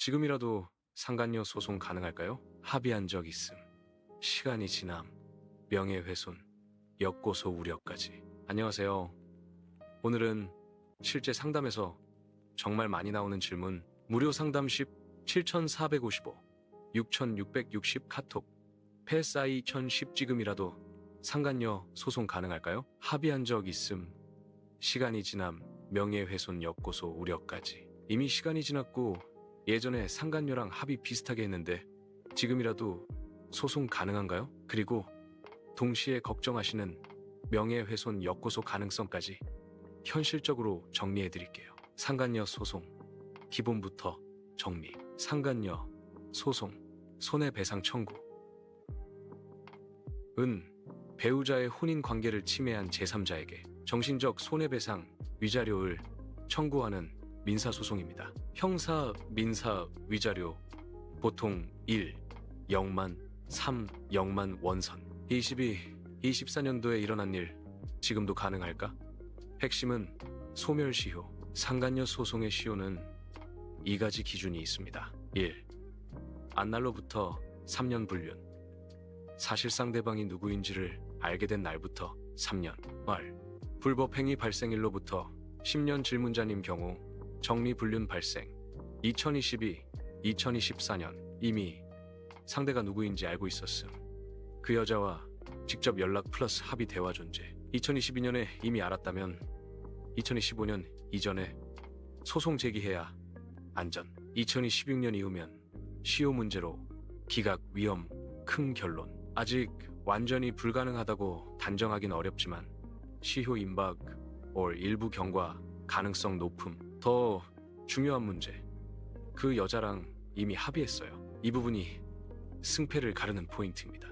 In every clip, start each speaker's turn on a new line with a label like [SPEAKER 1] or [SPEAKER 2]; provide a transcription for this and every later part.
[SPEAKER 1] 지금이라도 상간녀 소송 가능할까요? 합의한 적 있음. 시간이 지남. 명예훼손. 역고소 우려까지. 안녕하세요. 오늘은 실제 상담에서 정말 많이 나오는 질문 무료 상담 10 7455 6660 카톡 PSI 2010 지금이라도 상간녀 소송 가능할까요? 합의한 적 있음. 시간이 지남 명예훼손 역고소 우려까지. 이미 시간이 지났고 예전에 상간녀랑 합의 비슷하게 했는데 지금이라도 소송 가능한가요? 그리고 동시에 걱정하시는 명예훼손 역고소 가능성까지 현실적으로 정리해 드릴게요. 상간녀 소송 기본부터 정리. 상간녀 소송 손해배상 청구. 은 배우자의 혼인 관계를 침해한 제3자에게 정신적 손해배상 위자료를 청구하는 민사소송입니다. 형사, 민사, 위자료 보통 1, 0만, 3, 0만 원선 22, 24년도에 일어난 일 지금도 가능할까? 핵심은 소멸시효 상간녀 소송의 시효는 이 가지 기준이 있습니다. 1. 안날로부터 3년 불륜 사실 상 대방이 누구인지를 알게 된 날부터 3년 말 불법 행위 발생일로부터 10년 질문자님 경우 정리 불륜 발생 2022, 2024년 이미 상대가 누구인지 알고 있었음. 그 여자와 직접 연락 플러스 합의 대화 존재. 2022년에 이미 알았다면 2025년 이전에 소송 제기해야 안전. 2026년 이후면 시효 문제로 기각 위험 큰 결론. 아직 완전히 불가능하다고 단정하긴 어렵지만 시효 임박 올 일부 경과 가능성 높음. 더 중요한 문제. 그 여자랑 이미 합의했어요. 이 부분이 승패를 가르는 포인트입니다.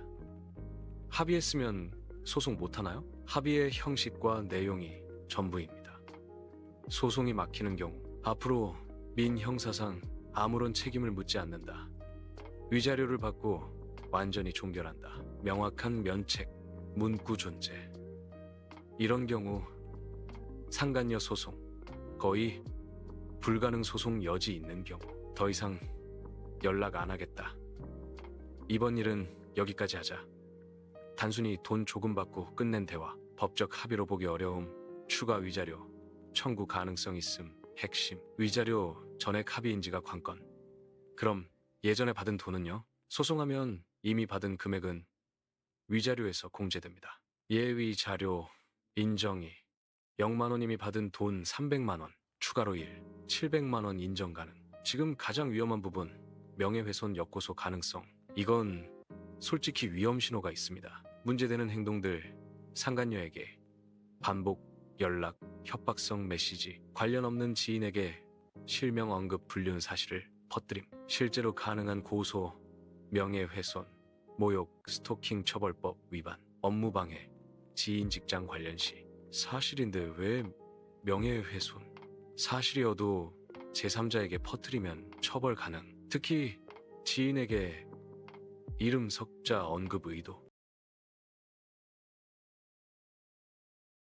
[SPEAKER 1] 합의했으면 소송 못하나요? 합의의 형식과 내용이 전부입니다. 소송이 막히는 경우 앞으로 민 형사상 아무런 책임을 묻지 않는다. 위자료를 받고 완전히 종결한다. 명확한 면책, 문구 존재. 이런 경우 상간녀 소송, 거의 불가능 소송 여지 있는 경우 더 이상 연락 안 하겠다. 이번 일은 여기까지 하자. 단순히 돈 조금 받고 끝낸 대화, 법적 합의로 보기 어려움, 추가 위자료, 청구 가능성 있음, 핵심, 위자료 전액 합의인지가 관건. 그럼 예전에 받은 돈은요? 소송하면 이미 받은 금액은 위자료에서 공제됩니다. 예위 자료, 인정이, 0만 원 이미 받은 돈 300만 원, 추가로 1, 700만 원 인정 가능. 지금 가장 위험한 부분, 명예훼손 역고소 가능성. 이건 솔직히 위험 신호가 있습니다. 문제되는 행동들, 상간녀에게 반복, 연락, 협박성 메시지, 관련 없는 지인에게 실명 언급 불륜 사실을 퍼뜨림, 실제로 가능한 고소, 명예훼손, 모욕, 스토킹 처벌법 위반, 업무방해, 지인 직장 관련 시 사실인데 왜 명예훼손? 사실이어도 제3자에게 퍼뜨리면 처벌 가능. 특히 지인에게 이름 석자 언급 의도,